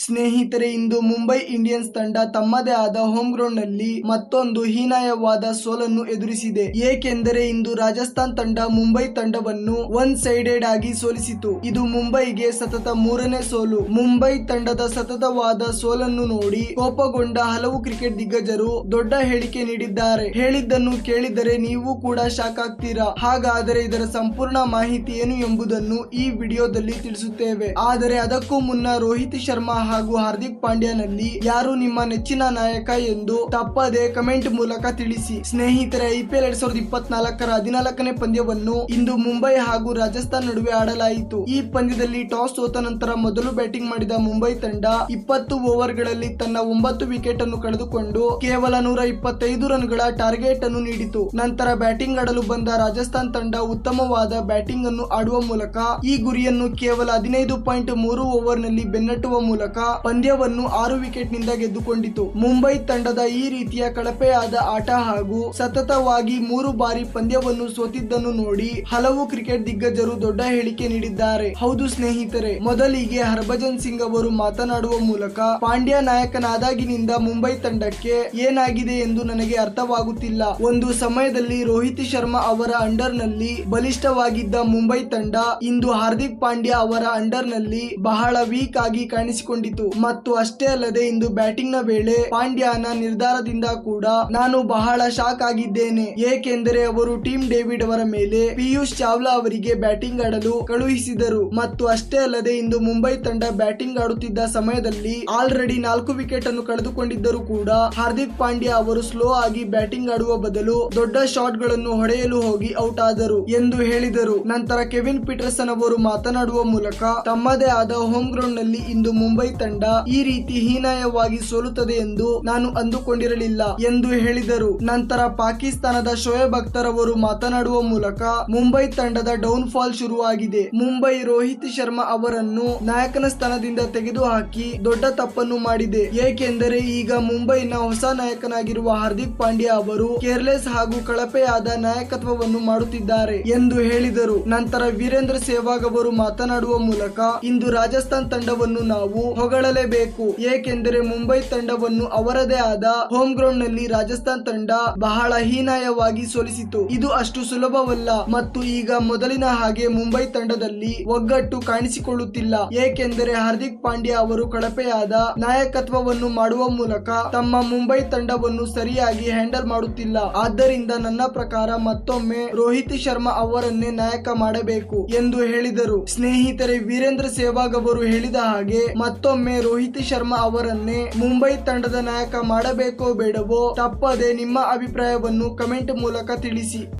ಸ್ನೇಹಿತರೆ, ಇಂದು ಮುಂಬೈ ಇಂಡಿಯನ್ಸ್ ತಂಡ ತಮ್ಮದೇ ಆದ ಹೋಮ್ ಗ್ರೌಂಡ್ನಲ್ಲಿ ಮತ್ತೊಂದು ಹೀನಾಯವಾದ ಸೋಲನ್ನು ಎದುರಿಸಿದೆ. ಏಕೆಂದರೆ, ಇಂದು ರಾಜಸ್ಥಾನ್ ತಂಡ ಮುಂಬೈ ತಂಡವನ್ನು ಒನ್ ಸೈಡೆಡ್ ಆಗಿ ಸೋಲಿಸಿತು. ಇದು ಮುಂಬೈಗೆ ಸತತ ಮೂರನೇ ಸೋಲು. ಮುಂಬೈ ತಂಡದ ಸತತವಾದ ಸೋಲನ್ನು ನೋಡಿ ಕೋಪಗೊಂಡ ಹಲವು ಕ್ರಿಕೆಟ್ ದಿಗ್ಗಜರು ದೊಡ್ಡ ಹೇಳಿಕೆ ನೀಡಿದ್ದಾರೆ. ಹೇಳಿದ್ದನ್ನು ಕೇಳಿದರೆ ನೀವು ಕೂಡ ಶಾಕ್ ಆಗ್ತೀರಾ? ಹಾಗಾದರೆ ಇದರ ಸಂಪೂರ್ಣ ಮಾಹಿತಿ ಏನು ಎಂಬುದನ್ನು ಈ ವಿಡಿಯೋದಲ್ಲಿ ತಿಳಿಸುತ್ತೇವೆ. ಆದರೆ, ಅದಕ್ಕೂ ಮುನ್ನ ರೋಹಿತ್ ಶರ್ಮಾ ಹಾಗೂ ಹಾರ್ದಿಕ್ ಪಾಂಡ್ಯನಲ್ಲಿ ಯಾರು ನಿಮ್ಮ ನೆಚ್ಚಿನ ನಾಯಕ ಎಂದು ತಪ್ಪದೆ ಕಮೆಂಟ್ ಮೂಲಕ ತಿಳಿಸಿ. ಸ್ನೇಹಿತರೆ ಐಪಿಎಲ್ ಎರಡ್ ಸಾವಿರದ ಇಪ್ಪತ್ನಾಲ್ಕರ ಹದಿನಾಲ್ಕನೇ ಪಂದ್ಯವನ್ನು ಇಂದು ಮುಂಬೈ ಹಾಗೂ ರಾಜಸ್ಥಾನ್ ನಡುವೆ ಆಡಲಾಯಿತು. ಈ ಪಂದ್ಯದಲ್ಲಿ ಟಾಸ್ ಸೋತ ನಂತರ ಮೊದಲು ಬ್ಯಾಟಿಂಗ್ ಮಾಡಿದ ಮುಂಬೈ ತಂಡ ಇಪ್ಪತ್ತು ಓವರ್ಗಳಲ್ಲಿ ತನ್ನ ಒಂಬತ್ತು ವಿಕೆಟ್ ಅನ್ನು ಕಳೆದುಕೊಂಡು ಕೇವಲ ನೂರ ಇಪ್ಪತ್ತೈದು ರನ್ಗಳ ಟಾರ್ಗೆಟ್ ಅನ್ನು ನೀಡಿತು. ನಂತರ ಬ್ಯಾಟಿಂಗ್ ಆಡಲು ಬಂದ ರಾಜಸ್ಥಾನ್ ತಂಡ ಉತ್ತಮವಾದ ಬ್ಯಾಟಿಂಗ್ ಅನ್ನು ಆಡುವ ಮೂಲಕ ಈ ಗುರಿಯನ್ನು ಕೇವಲ ಹದಿನೈದು ಪಾಯಿಂಟ್ ಮೂರು ಓವರ್ನಲ್ಲಿ ಬೆನ್ನಟ್ಟುವ ಮೂಲಕ ಪಂದ್ಯವನ್ನು ಆರು ವಿಕೆಟ್ನಿಂದ ಗೆದ್ದುಕೊಂಡಿತು. ಮುಂಬೈ ತಂಡದ ಈ ರೀತಿಯ ಕಳಪೆಯಾದ ಆಟ ಹಾಗೂ ಸತತವಾಗಿ ಮೂರು ಬಾರಿ ಪಂದ್ಯವನ್ನು ಸೋತಿದ್ದನ್ನು ನೋಡಿ ಹಲವು ಕ್ರಿಕೆಟ್ ದಿಗ್ಗಜರು ದೊಡ್ಡ ಹೇಳಿಕೆ ನೀಡಿದ್ದಾರೆ. ಹೌದು ಸ್ನೇಹಿತರೆ, ಮೊದಲಿಗೆ ಹರ್ಭಜನ್ ಸಿಂಗ್ ಅವರು ಮಾತನಾಡುವ ಮೂಲಕ ಪಾಂಡ್ಯ ನಾಯಕನಾದಾಗಿನಿಂದ ಮುಂಬೈ ತಂಡಕ್ಕೆ ಏನಾಗಿದೆ ಎಂದು ನನಗೆ ಅರ್ಥವಾಗುತ್ತಿಲ್ಲ. ಒಂದು ಸಮಯದಲ್ಲಿ ರೋಹಿತ್ ಶರ್ಮಾ ಅವರ ಅಂಡರ್ನಲ್ಲಿ ಬಲಿಷ್ಠವಾಗಿದ್ದ ಮುಂಬೈ ತಂಡ ಇಂದು ಹಾರ್ದಿಕ್ ಪಾಂಡ್ಯ ಅವರ ಅಂಡರ್ನಲ್ಲಿ ಬಹಳ ವೀಕ್ ಆಗಿ ಕಾಣಿಸಿಕೊಂಡಿತು ಮತ್ತು ಅಷ್ಟೇ ಅಲ್ಲದೆ ಇಂದು ಬ್ಯಾಟಿಂಗ್ನ ವೇಳೆ ಪಾಂಡ್ಯನ ನಿರ್ಧಾರದಿಂದ ಕೂಡ ನಾನು ಬಹಳ ಶಾಕ್ ಆಗಿದ್ದೇನೆ. ಏಕೆಂದರೆ ಅವರು ಟೀಮ್ ಡೇವಿಡ್ ಅವರ ಮೇಲೆ ಪಿಯೂಷ್ ಚಾವ್ಲಾ ಅವರಿಗೆ ಬ್ಯಾಟಿಂಗ್ ಆಡಲು ಕಳುಹಿಸಿದರು. ಮತ್ತು ಅಷ್ಟೇ ಅಲ್ಲದೆ ಇಂದು ಮುಂಬೈ ತಂಡ ಬ್ಯಾಟಿಂಗ್ ಆಡುತ್ತಿದ್ದ ಸಮಯದಲ್ಲಿ ಆಲ್ರೆಡಿ ನಾಲ್ಕು ವಿಕೆಟ್ ಅನ್ನು ಕಳೆದುಕೊಂಡಿದ್ದರೂ ಕೂಡ ಹಾರ್ದಿಕ್ ಪಾಂಡ್ಯ ಅವರು ಸ್ಲೋ ಆಗಿ ಬ್ಯಾಟಿಂಗ್ ಆಡುವ ಬದಲು ದೊಡ್ಡ ಶಾಟ್ಗಳನ್ನು ಹೊಡೆಯಲು ಹೋಗಿ ಔಟ್ ಆದರು ಎಂದು ಹೇಳಿದರು. ನಂತರ ಕೆವಿನ್ ಪೀಟರ್ಸನ್ ಅವರು ಮಾತನಾಡುವ ಮೂಲಕ ತಮ್ಮದೇ ಆದ ಹೋಮ್ ಗ್ರೌಂಡ್ನಲ್ಲಿ ಇಂದು ಮುಂಬೈ ತಂಡ ಈ ರೀತಿ ಹೀನಾಯವಾಗಿ ಸೋಲುತ್ತದೆ ಎಂದು ನಾನು ಅಂದುಕೊಂಡಿರಲಿಲ್ಲ ಎಂದು ಹೇಳಿದರು. ನಂತರ ಪಾಕಿಸ್ತಾನದ ಶೋಯಬ್ ಅಖ್ತರ್ ಅವರು ಮಾತನಾಡುವ ಮೂಲಕ ಮುಂಬೈ ತಂಡದ ಡೌನ್ ಫಾಲ್ ಶುರುವಾಗಿದೆ. ಮುಂಬೈ ರೋಹಿತ್ ಶರ್ಮಾ ಅವರನ್ನು ನಾಯಕನ ಸ್ಥಾನದಿಂದ ತೆಗೆದುಹಾಕಿ ದೊಡ್ಡ ತಪ್ಪನ್ನು ಮಾಡಿದೆ. ಏಕೆಂದರೆ ಈಗ ಮುಂಬೈನ ಹೊಸ ನಾಯಕನಾಗಿರುವ ಹಾರ್ದಿಕ್ ಪಾಂಡ್ಯ ಅವರು ಕೇರ್ಲೆಸ್ ಹಾಗೂ ಕಳಪೆಯಾದ ನಾಯಕತ್ವವನ್ನು ಮಾಡುತ್ತಿದ್ದಾರೆ ಎಂದು ಹೇಳಿದರು. ನಂತರ ವೀರೇಂದ್ರ ಸೆಹ್ವಾಗ್ ಅವರು ಮಾತನಾಡುವ ಮೂಲಕ ಇಂದು ರಾಜಸ್ಥಾನ್ ತಂಡವನ್ನು ನಾವು ಹೊಗಳಲೇಬೇಕು. ಏಕೆಂದರೆ ಮುಂಬೈ ತಂಡವನ್ನು ಅವರದೇ ಆದ ಹೋಮ್ ಗ್ರೌಂಡ್ನಲ್ಲಿ ರಾಜಸ್ಥಾನ್ ತಂಡ ಬಹಳ ಹೀನಾಯವಾಗಿ ಸೋಲಿಸಿತು. ಇದು ಅಷ್ಟು ಸುಲಭವಲ್ಲ ಮತ್ತು ಈಗ ಮೊದಲಿನ ಹಾಗೆ ಮುಂಬೈ ತಂಡದಲ್ಲಿ ಒಗ್ಗಟ್ಟು ಕಾಣಿಸಿಕೊಳ್ಳುತ್ತಿಲ್ಲ. ಏಕೆಂದರೆ ಹಾರ್ದಿಕ್ ಪಾಂಡ್ಯ ಅವರು ಕಳಪೆಯಾದ ನಾಯಕತ್ವವನ್ನು ಮಾಡುವ ಮೂಲಕ ತಮ್ಮ ಮುಂಬೈ ತಂಡವನ್ನು ಸರಿಯಾಗಿ ಹ್ಯಾಂಡಲ್ ಮಾಡುತ್ತಿಲ್ಲ. ಆದ್ದರಿಂದ ನನ್ನ ಪ್ರಕಾರ ಮತ್ತೊಮ್ಮೆ ರೋಹಿತ್ ಶರ್ಮಾ ಅವರನ್ನೇ ನಾಯಕ ಮಾಡಬೇಕು ಎಂದು ಹೇಳಿದರು. ಸ್ನೇಹಿತರೆ, ವೀರೇಂದ್ರ ಸೆಹ್ವಾಗ್ ಅವರು ಹೇಳಿದ ಹಾಗೆ ಮತ್ತೊಮ್ಮೆ ರೋಹಿತ್ ಶರ್ಮಾ ಅವರನ್ನೇ ಮುಂಬೈ ತಂಡದ ನಾಯಕ ಮಾಡಬೇಕೋ ಬೇಡವೋ ತಪ್ಪದೆ ನಿಮ್ಮ ಅಭಿಪ್ರಾಯವನ್ನು ಕಮೆಂಟ್ ಮೂಲಕ ತಿಳಿಸಿ.